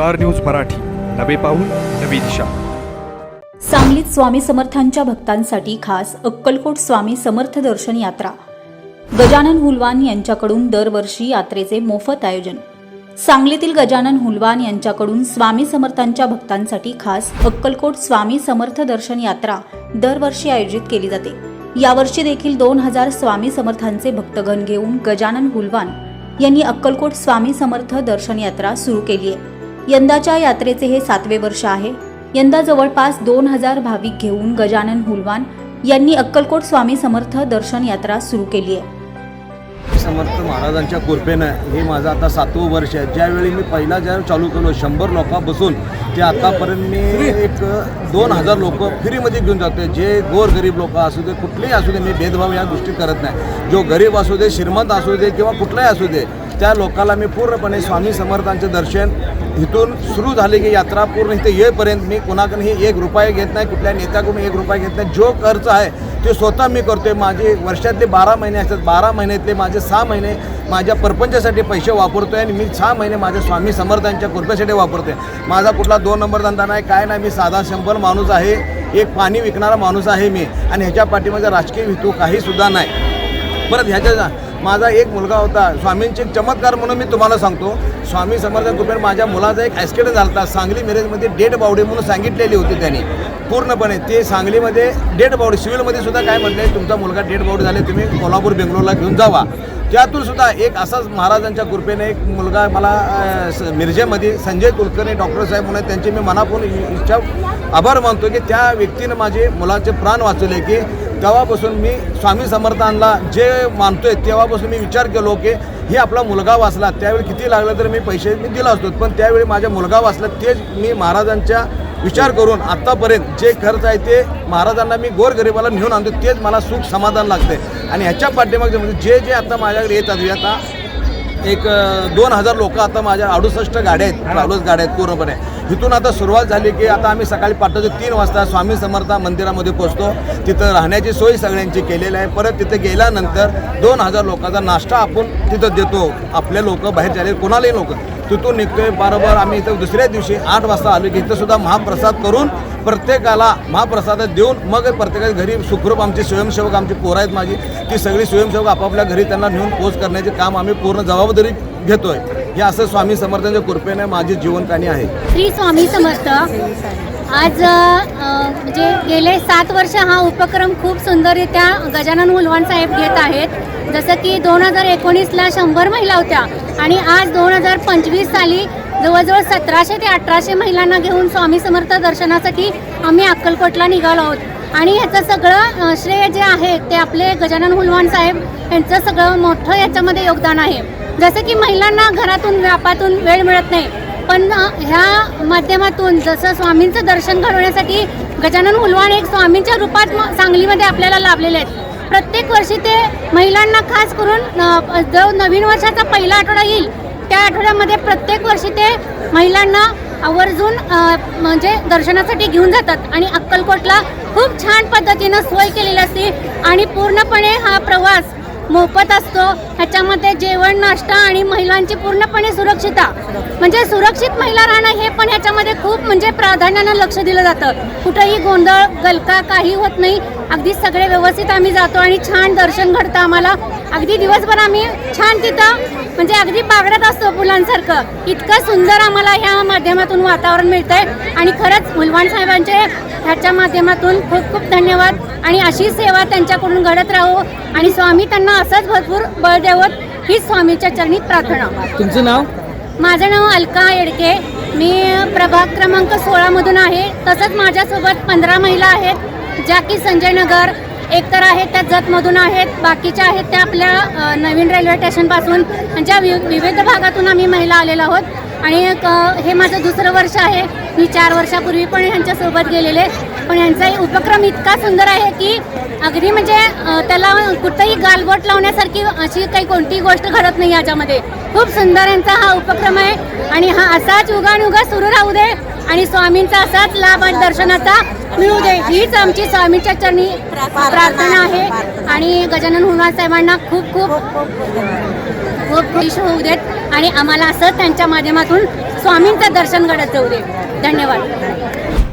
Star news Marathi. नवे पाऊल नवी दिशा. सांगलीत स्वामी समर्थांच्या भक्तांसाठी खास अक्कलकोट स्वामी समर्थ दर्शन यात्रा. गजानन हुलवान यांच्याकडून दरवर्षी यात्रेचे मोफत आयोजन. सांगलीतील गजानन हुलवान यांच्याकडून स्वामी समर्थांच्या भक्तांसाठी खास अक्कलकोट स्वामी समर्थ दर्शन यात्रा दरवर्षी आयोजित केली जाते. यावर्षी देखील दोन हजार स्वामी समर्थांचे भक्तगण घेऊन गजानन हुलवान यांनी अक्कलकोट स्वामी समर्थ दर्शन यात्रा सुरू केली आहे. यंदाच्या यात्रेचे हे सातवे वर्ष आहे. यंदा जवळपास दोन हजार भाविक घेऊन गजानन हुलवान यांनी अक्कलकोट स्वामी समर्थ दर्शन यात्रा सुरू केली आहे. समर्थ महाराजांच्या कृपेनं हे माझं आता सातवं वर्ष आहे. ज्यावेळी मी पहिला ज्यावेळी चालू केलो शंभर लोका बसून ते आतापर्यंत मी एक दोन हजार लोक फ्रीमध्ये घेऊन जातो जे गोरगरीब लोक असू दे कुठलेही असू दे मी भेदभाव या गोष्टी करत नाही. जो गरीब असू दे श्रीमंत असू दे किंवा कुठलाही असू दे त्या लोकाला मी पूर्णपणे स्वामी समर्थांचं दर्शन इथून सुरू झाले की यात्रा पूर्ण इथे येईपर्यंत मी कोणाकडूनही एक रुपये घेत नाही कुठल्या नेत्याकडून एक रुपये घेत नाही. जो खर्च आहे ते स्वतः मी करतोय. माझे वर्षातले बारा महिने असतात. बारा महिन्यातले माझे सहा महिने माझ्या परपंचासाठी पैसे वापरतोय आणि मी सहा महिने माझ्या स्वामी समर्थांच्या कृपेसाठी वापरतोय. माझा कुठला दोन नंबर धंदा नाही काय नाही. मी साधा शंभर माणूस आहे एक पाणी विकणारा माणूस आहे मी. आणि ह्याच्या पाठीमागे राजकीय हेतू काहीसुद्धा नाही. परत ह्याच्या माझा एक मुलगा होता स्वामींचे एक चमत्कार म्हणून मी तुम्हाला सांगतो. स्वामी समर्थ कृपेने माझ्या मुलाचा एक ॲक्सिडेंट झाला होता सांगली मिरजमध्ये डेड बावडी म्हणून सांगितलेली होती त्यांनी. पूर्णपणे ते सांगलीमध्ये डेड बावडी सिव्हिलमध्ये सुद्धा काय म्हटले तुमचा मुलगा डेड बावडी झाले तुम्ही कोल्हापूर बेंगलोरला घेऊन जावा. त्यातून सुद्धा एक असाच महाराजांच्या कृपेने एक मुलगा मला स- मिरजेमध्ये संजय कुलकर्णी डॉक्टर साहेब म्हणून त्यांची मी मनापून इच्छा आभार मानतो की त्या व्यक्तीनं माझे मुलाचे प्राण वाचवले की तेव्हापासून मी स्वामी समर्थांना जे मानतोय तेव्हापासून मी विचार केलो की हे आपला मुलगा वाचला त्यावेळी किती लागलं तर मी पैसे मी दिला असतो. पण त्यावेळी माझा मुलगा वाचला तेच मी महाराजांच्या विचार करून आत्तापर्यंत जे खर्च आहे ते महाराजांना मी गोरगरिबाला नेऊन आणतो तेच मला सुख समाधान लागते आणि ह्याच्या पाठीमागे म्हणजे जे जे आता माझ्याकडे येतात म्हणजे आता एक दोन हजार लोक आता माझ्या अडुसष्ट गाड्या आहेत ट्रॅव्हल्स गाड्या आहेत पूर्णपणे. तिथून आता सुरुवात झाली की आता आम्ही सकाळी पाठवतो तीन वाजता स्वामी समर्थ मंदिरामध्ये पोहोचतो तिथं राहण्याची सोय सगळ्यांची केलेली आहे. परत तिथे गेल्यानंतर दोन हजार लोकांचा नाश्ता आपण तिथं देतो. आपले लोक बाहेर झाले कोणालाही लोक. तिथून निघतोय बरोबर आम्ही इथं दुसऱ्या दिवशी आठ वाजता आलो की इथं सुद्धा महाप्रसाद करून प्रत्येकाला महाप्रसाद देऊन मग प्रत्येकाच्या घरी सुखरूप आमचे स्वयंसेवक आमची पोरं आहेत माझी ती सगळी स्वयंसेवक आपापल्या घरी त्यांना नेऊन पोच करण्याचे काम आम्ही पूर्ण जबाबदारी घेतोय. हे असं स्वामी समर्थांच्या कृपेने माझी जीवनकाणी आहे. श्री स्वामी समर्थ आज म्हणजे गेले सात वर्ष हा उपक्रम खूप सुंदररित्या गजानन मुलवान साहेब घेत आहेत. जसं की दोन हजार एकोणीसला शंभर महिला होत्या आणि आज दोन हजार पंचवीस साली जवळजवळ सतराशे ते अठराशे महिलांना घेऊन स्वामी समर्थ दर्शनासाठी आम्ही अक्कलकोटला निघालो आहोत. आणि ह्याचं सगळं श्रेय जे आहे ते आपले गजानन हुलवान साहेब यांचं सगळं मोठं याच्यामध्ये योगदान आहे. जसं की महिलांना घरातून व्यापातून वेळ मिळत नाही. पण ह्या माध्यमातून जसं स्वामींचं दर्शन घडवण्यासाठी गजानन हुलवाण एक स्वामींच्या रूपात सांगलीमध्ये आपल्याला लाभलेले आहेत. प्रत्येक वर्षी ते महिलांना खास करून जो नवीन वर्षाचा पहिला आठवडा येईल त्या आठवड्यामध्ये प्रत्येक वर्षी ते महिलांना आवर्जून म्हणजे दर्शनासाठी घेऊन जातात. आणि अक्कलकोटला खूप छान पद्धतीनं सोय केलेली असते. आणि पूर्णपणे हा प्रवास मोफत असतो. ह्याच्यामध्ये जेवण नाश्ता आणि महिलांची पूर्णपणे सुरक्षिता म्हणजे सुरक्षित महिला राहणं हे पण ह्याच्यामध्ये खूप म्हणजे प्राधान्यानं लक्ष दिलं जातं. कुठंही गोंधळ गलका काही होत नाही. अगदी सगळे व्यवस्थित आम्ही जातो आणि छान दर्शन घडतं आम्हाला. अगदी दिवसभर आम्ही छान तिथं म्हणजे अगदी बागडत असतो फुलांसारखं. इतकं सुंदर आम्हाला ह्या माध्यमातून वातावरण मिळतंय. आणि खरंच मुलवान साहेबांचे ह्याच्या माध्यमातून खूप खूप धन्यवाद. आणि अशी सेवा त्यांच्याकडून घडत राहो. आणि स्वामी त्यांना असंच भरपूर बळ देवत हीच स्वामीच्या चरणी प्रार्थना. तुमचं नाव? माझं नाव अलका येडके. मी प्रभाग क्रमांक सोळामधून आहे. तसंच माझ्यासोबत पंधरा महिला आहेत ज्या की संजय नगर एक तर आहेत त्या जतमधून आहेत बाकीच्या आहेत त्या आपल्या नवीन रेल्वे स्टेशनपासून. ज्या वि विविध भागातून आम्ही महिला आलेलो आहोत. आणि हे माझं दुसरं वर्ष आहे. मी चार वर्षापूर्वी पण ह्यांच्यासोबत गेलेले. पण यांचाही उपक्रम इतका सुंदर आहे की अगदी म्हणजे त्याला कुठंही गालबोट लावण्यासारखी अशी काही कोणतीही गोष्ट घडत नाही याच्यामध्ये. खूप सुंदर यांचा हा उपक्रम आहे आणि हा असाच उगानुगा सुरू राहू दे आणि स्वामींचा असाच लाभ आणि दर्शनाचा मिळू दे. हीच आमची स्वामीच्या चरणी प्रार्थना आहे आणि गजानन हुनवार साहेबांना खूप खूप खूप खुश होऊ देत आणि आम्हाला असं त्यांच्या माध्यमातून स्वामींचं दर्शन घडत जाऊ दे. धन्यवाद.